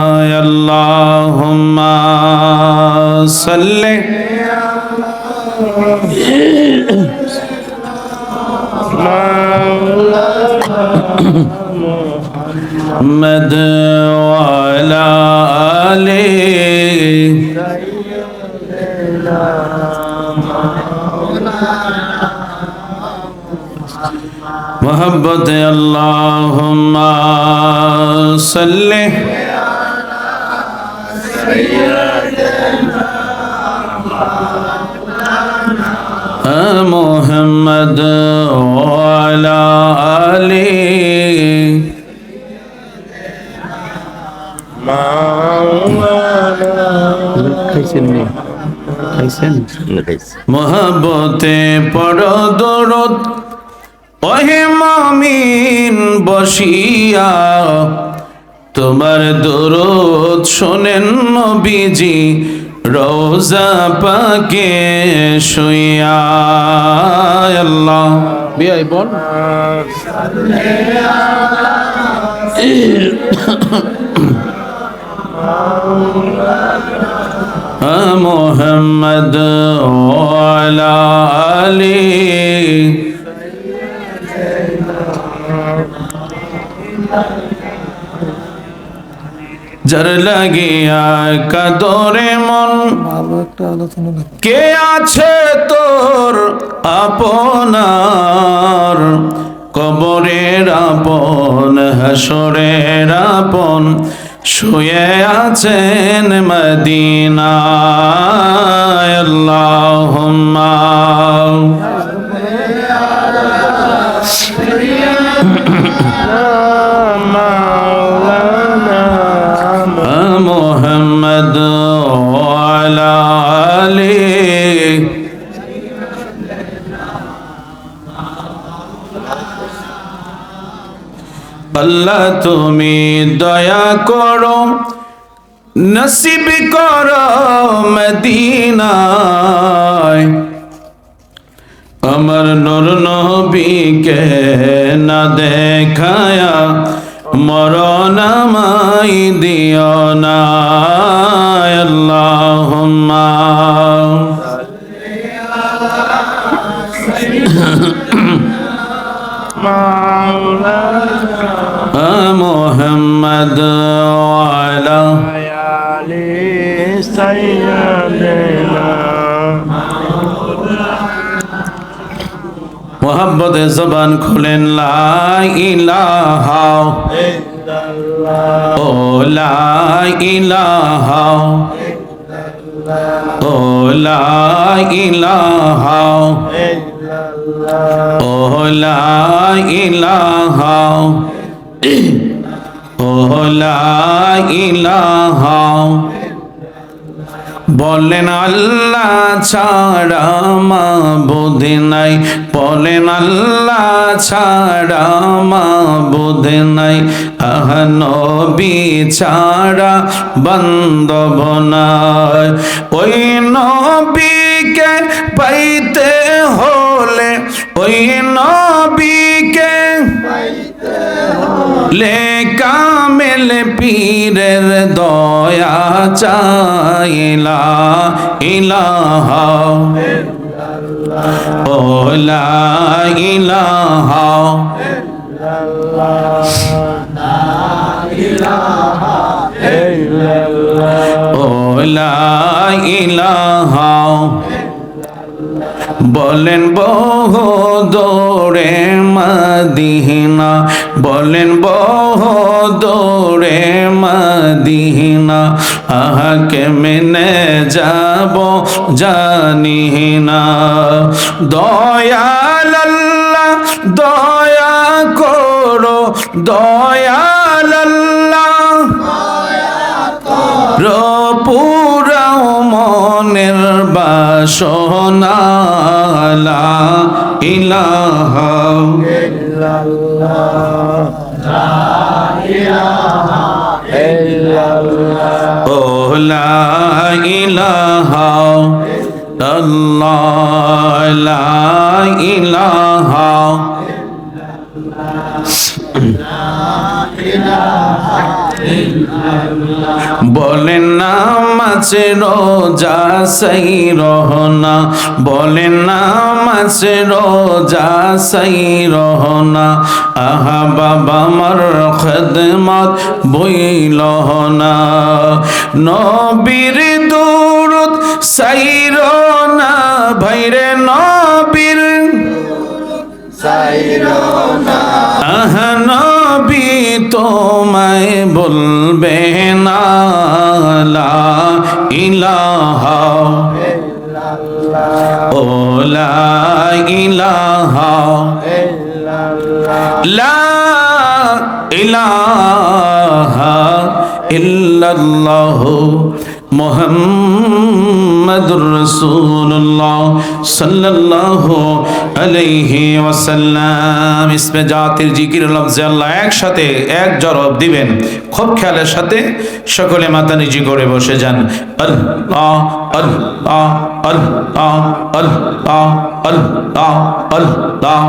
اللهم صل. محمد وعلى آله. محبت اللهم صل. محمد وعلى آله খাইছেন নি খাইছেন মহাবতে পড় দরদ ওহে মমিন বসিয়া তোমার দরদ শোনেন নবীজি রোজা পাকে শুয়া বল। মোহাম্মদ আলী যার লাগিয়া কাদরে মন। কে আছে তোর আপনার? কবরের আপন হাসরের আপন শুয়ে আছেন মদিনায়। আল্লাহুম্মা। Yeah. وعلى آله আল্লাহ তুমি দয়া করো নসিব করো মদিনায় আমার নূর নবীকে না দেখায়া মরণ আমাই দিও না আল্লাহুম্মা محمد وعلى মোহাম্মদ জবান খুলেন লা ইলাহা ও লা ইলাহা ও লা ইলাহা ও লা ইলাহা ও লা ইলাহা বলেন আল্লাহ ছাড়া মাবুদ নাই। বলেন আল্লাহ ছাড়া মাবুদ নাই। আহ নবী ছাড়া বান্ধব নাই। ওই নবীকে পাইতে হলে ওই নবীকে লে কামেল পীরের দয়া চাইলা ইলাহা ও লা ইলাহা ও ইলাহা বলেন, বহু দৌড়ে মদিনা। বলেন, বহু দৌড়ে মদিনা। আহাকে মেনে যাব জানি না দয়া করো, দয়াল আল্লাহ। পুরাও বাসনালা ইলাহা। ও লা ইলাহা আল্লাহ ইলাহা। বলেন না মাছে রোজা সাই রহনা। বলেন না মাছে রোজা সাই রহনা। আহা বাবা মার খেদমত বইল না। নবীর দূরত সাই না ভাইরে নবীর আহনবি তোমায় বলবে না ইলাহা ও লা ইলাহা লা ইলাহা ইল্লাল্লাহু। মুহাম্মাদুর রাসূলুল্লাহ সাল্লাল্লাহু আলাইহি ওয়াসাল্লাম। ইসমে জাতির জিকির লফজে আল্লাহ একসাথে এক জরব দিবেন। খুব খেয়ালের সাথে সকলে মাথা নিচু করে বসে যান। আল্লাহ আল্লাহ আল্লাহ আল্লাহ আল্লাহ আল্লাহ।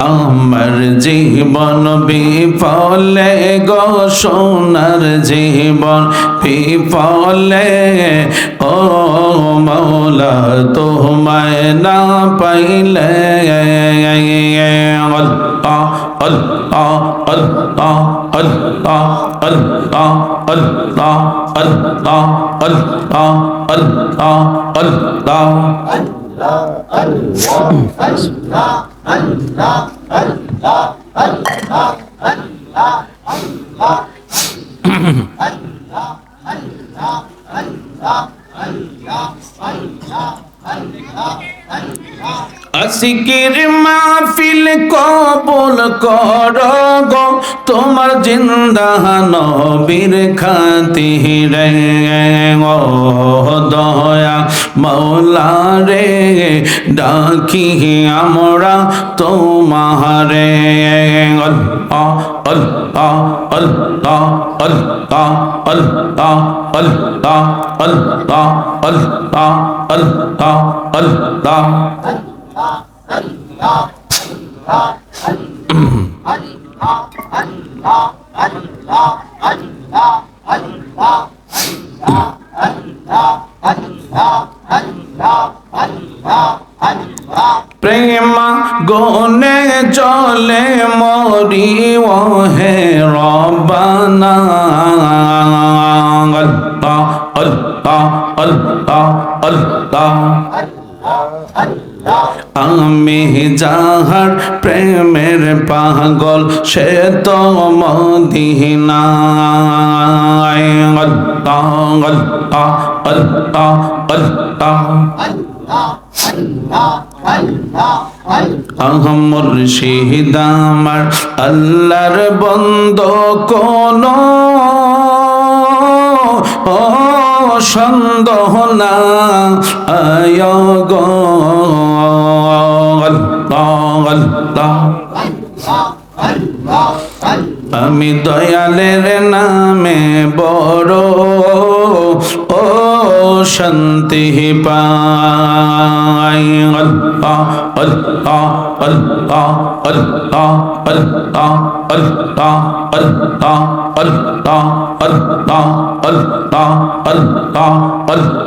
আমার জীবন বিফলে গো সোনার জীবন বিফলে, ও মৌলা, তোমায় না পাইলে, আল্লাহ আল্লাহ আল্লাহ আল্লাহ আল্লাহ আল্লাহ আল্লাহ আল্লাহ আল্লাহ আল্লাহ আসিকির মাহফিল কবুল কর গো। তোমার জিন্দা নবীর খাতিরে ও দয়া মৌলা রে ডাকি আমরা তোমারে। আল্লাহ আল্লাহ আল্লাহ আল্লাহ আল্লাহ আল্লাহ আল্লাহ আল্লাহ আল্লাহ আল্লাহ। প্রেমা গনে চলে মরি ও হে রবানা আল্লাহ আল্লাহ আল্লাহ আল্লাহ আমি যাহার প্রেমের পাগল, সে তো মদিনায়। আহমর শহীদ আমার, আল্লাহর বন্ধ কোন সন্দেহ না আয় আমি দয়ালের নামে বড় ও শান্তি পাই আল্লাহ আল্লাহ আল্লাহ আল্লাহ আল্লাহ আল্লাহ আল্লাহ আল্লাহ আল্লাহ আল্লাহ আল্লাহ আল্লাহ